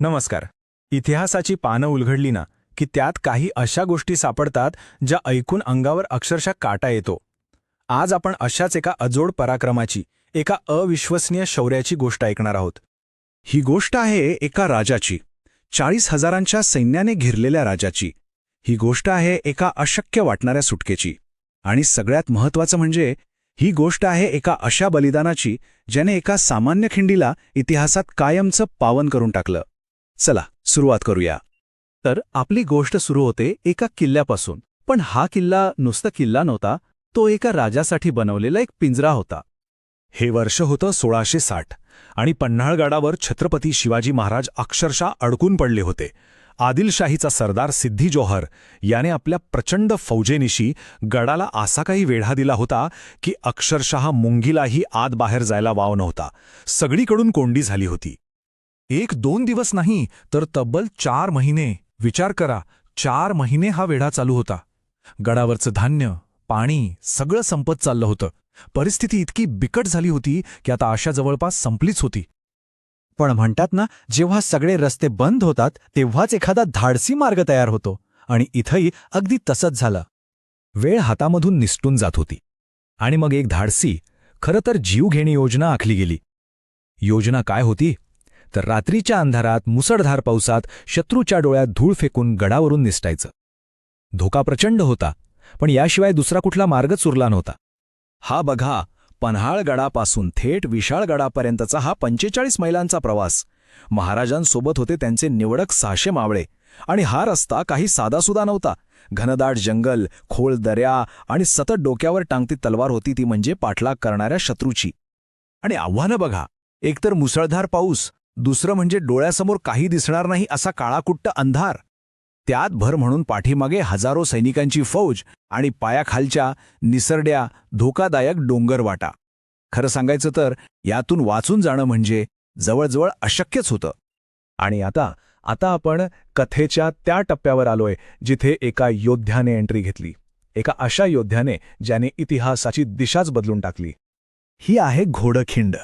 नमस्कार. इतिहासाची पानं उलगडली ना की त्यात काही अशा गोष्टी सापडतात ज्या ऐकून अंगावर अक्षरशः काटा येतो. आज आपण अशाच एका अजोड पराक्रमाची एका अविश्वसनीय शौर्याची गोष्ट ऐकणार आहोत. ही गोष्ट आहे एका राजाची. चाळीस हजारांच्या सैन्याने घेरलेल्या राजाची. ही गोष्ट आहे एका अशक्य वाटणाऱ्या सुटकेची. आणि सगळ्यात महत्वाचं म्हणजे ही गोष्ट आहे एका अशा बलिदानाची ज्याने एका सामान्य खिंडीला इतिहासात कायमचं पावन करून टाकलं. चला सुरुवात करूया. तर आपली गोष्ट सुरू होते एका किल्ल्यापासून. पण हा किल्ला नुसता किल्ला नव्हता तो एका राजासाठी बनवलेला एक पिंजरा होता. हे वर्ष होतं सोळाशे साठ आणि पन्हाळगडावर छत्रपती शिवाजी महाराज अक्षरशः अडकून पडले होते. आदिलशाहीचा सरदार सिद्धी जोहर याने आपल्या प्रचंड फौजेनिशी गडाला असा काही वेढा दिला होता की अक्षरशः मुंगीलाही आत बाहेर जायला वाव नव्हता. सगळीकडून कोंडी झाली होती. एक दोन दिवस नाही तर तब्बल चार महिने. विचार करा चार महिने हा वेढा चालू होता. गडावरचं धान्य पाणी सगळं संपत चाललं होतं. परिस्थिती इतकी बिकट झाली होती की आता आशा जवळपास संपलीच होती. पण म्हणतात ना जेव्हा सगळे रस्ते बंद होतात तेव्हाच एखादा धाडसी मार्ग तयार होतो. आणि इथंही अगदी तसंच झालं. वेळ हातामधून निसटून जात होती. आणि मग एक धाडसी खरं तर जीवघेणी योजना आखली गेली. योजना काय होती? तर रात्रीच्या अंधारात मुसळधार पावसात शत्रूच्या डोळ्यात धूळ फेकून गडावरून निसटायचं. धोका प्रचंड होता पण याशिवाय दुसरा कुठला मार्गच उरला नव्हता. हा बघा पन्हाळगडापासून थेट विशाळगडापर्यंतचा हा पंचेचाळीस मैलांचा प्रवास. महाराजांसोबत होते त्यांचे निवडक सहाशे मावळे आणि हा रस्ता काही साधासुदा नव्हता. घनदाट जंगल खोल दऱ्या आणि सतत डोक्यावर टांगती तलवार होती ती म्हणजे पाठलाग करणाऱ्या शत्रूची. आणि आव्हानं बघा एकतर मुसळधार पाऊस दुसरं म्हणजे डोळ्यासमोर काही दिसणार नाही असा काळाकुट्ट अंधार. त्यात भर म्हणून पाठीमागे हजारो सैनिकांची फौज आणि पायाखालच्या निसरड्या धोकादायक डोंगरवाटा खरं सांगायचं तर यातून वाचून जाणं म्हणजे जवळजवळ अशक्यच होतं. आणि आता आता आपण कथेच्या त्या टप्प्यावर आलोय जिथे एका योद्ध्याने एंट्री घेतली. एका अशा योद्ध्याने ज्याने इतिहासाची दिशाच बदलून टाकली. ही आहे घोडखिंड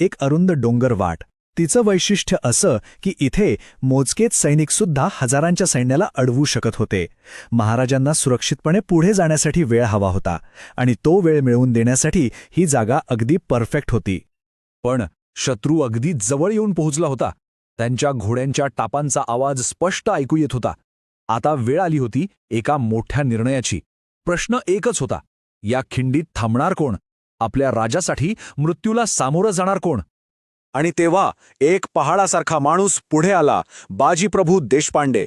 एक अरुंद डोंगर वाट. तिचं वैशिष्ट्य असं की इथे मोजकेच सैनिकसुद्धा हजारांच्या सैन्याला अडवू शकत होते. महाराजांना सुरक्षितपणे पुढे जाण्यासाठी वेळ हवा होता आणि तो वेळ मिळवून देण्यासाठी ही जागा अगदी परफेक्ट होती. पण शत्रू अगदी जवळ येऊन पोहोचला होता. त्यांच्या घोड्यांच्या टापांचा आवाज स्पष्ट ऐकू येत होता. आता वेळ आली होती एका मोठ्या निर्णयाची. प्रश्न एकच होता या खिंडीत थांबणार कोण? आपल्या राजासाठी मृत्यूला सामोरं जाणार कोण? आणि तेव्हा एक पहाडासारखा माणूस पुढे आला बाजीप्रभू देशपांडे.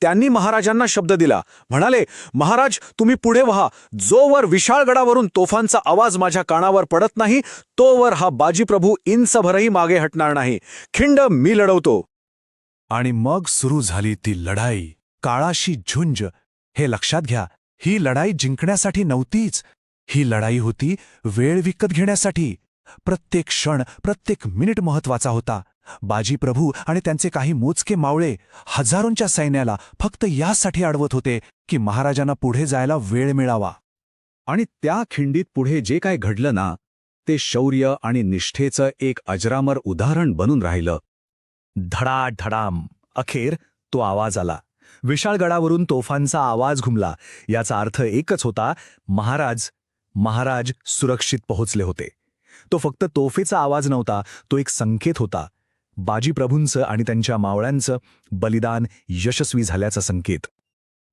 त्यांनी महाराजांना शब्द दिला. म्हणाले महाराज तुम्ही पुढे व्हा. जोवर विशाळगडावरून तोफांचा आवाज माझ्या कानावर पडत नाही तोवर हा बाजीप्रभू इंचभरही मागे हटणार नाही. खिंड मी लढवतो. आणि मग सुरू झाली ती लढाई. काळाशी झुंज. हे लक्षात घ्या ही लढाई जिंकण्यासाठी नव्हतीच. ही लढाई होती वेळ विकत घेण्यासाठी. प्रत्येक क्षण प्रत्येक मिनिट महत्त्वाचा होता. बाजीप्रभू आणि त्यांचे काही मोजके मावळे हजारोंच्या सैन्याला फक्त यासाठी अडवत होते की महाराजांना पुढे जायला वेळ मिळावा. आणि त्या खिंडीत पुढे जे काय घडलं ना ते शौर्य आणि निष्ठेचं एक अजरामर उदाहरण बनून राहिलं. धडाधडाम! अखेर तो आवाज आला. विशाळगडावरून तोफांचा आवाज घुमला. याचा अर्थ एकच होता महाराज महाराज सुरक्षित पोहोचले होते. तो फक्त तोफेचा आवाज नव्हता तो एक संकेत होता. बाजीप्रभूंचं आणि त्यांच्या मावळ्यांचं बलिदान यशस्वी झाल्याचा संकेत.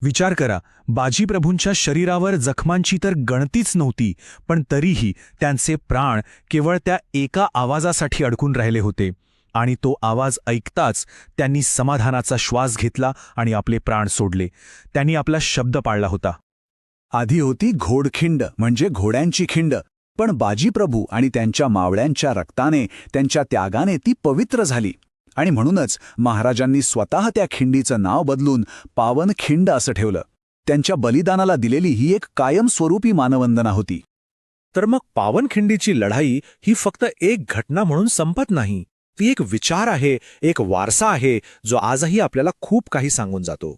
विचार करा बाजीप्रभूंच्या शरीरावर जखमांची तर गणतीच नव्हती पण तरीही त्यांचे प्राण केवळ त्या एका आवाजासाठी अडकून राहिले होते. आणि तो आवाज ऐकताच त्यांनी समाधानाचा श्वास घेतला आणि आपले प्राण सोडले. त्यांनी आपला शब्द पाळला होता. आधी होती घोडखिंड म्हणजे घोड्यांची खिंड. पण बाजीप्रभू आणि त्यांच्या मावळ्यांच्या रक्ताने त्यांच्या त्यागाने ती पवित्र झाली. आणि म्हणूनच महाराजांनी स्वतः त्या खिंडीचं नाव बदलून पावन खिंड असं ठेवलं. त्यांच्या बलिदानाला दिलेली ही एक कायमस्वरूपी मानवंदना होती. तर मग पावनखिंडीची लढाई ही फक्त एक घटना म्हणून संपत नाही. ती एक विचार आहे एक वारसा आहे जो आजही आपल्याला खूप काही सांगून जातो.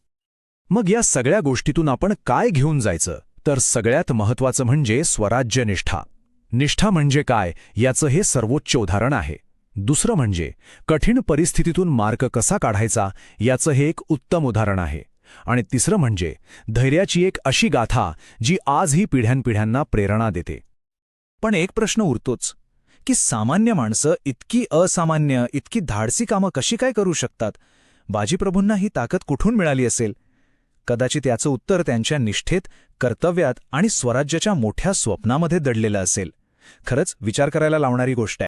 मग या सगळ्या गोष्टीतून आपण काय घेऊन जायचं? तर सगळ्यात महत्वाचं म्हणजे स्वराज्यनिष्ठा. निष्ठा म्हणजे काय याचं हे सर्वोच्च उदाहरण आहे. दुसरं म्हणजे कठीण परिस्थितीतून मार्ग कसा काढायचा याचं हे एक उत्तम उदाहरण आहे. आणि तिसरं म्हणजे धैर्याची एक अशी गाथा जी आजही पिढ्यानपिढ्यांना प्रेरणा देते. पण एक प्रश्न उरतोच की सामान्य माणसं इतकी असामान्य इतकी धाडसी कामं कशी काय करू शकतात? बाजीप्रभूंना ही ताकद कुठून मिळाली असेल? कदाचित याचं उत्तर त्यांच्या निष्ठेत कर्तव्यात आणि स्वराज्याच्या मोठ्या स्वप्नामध्ये दडलेलं असेल. खरंच विचार करायला लावणारी गोष्ट आहे.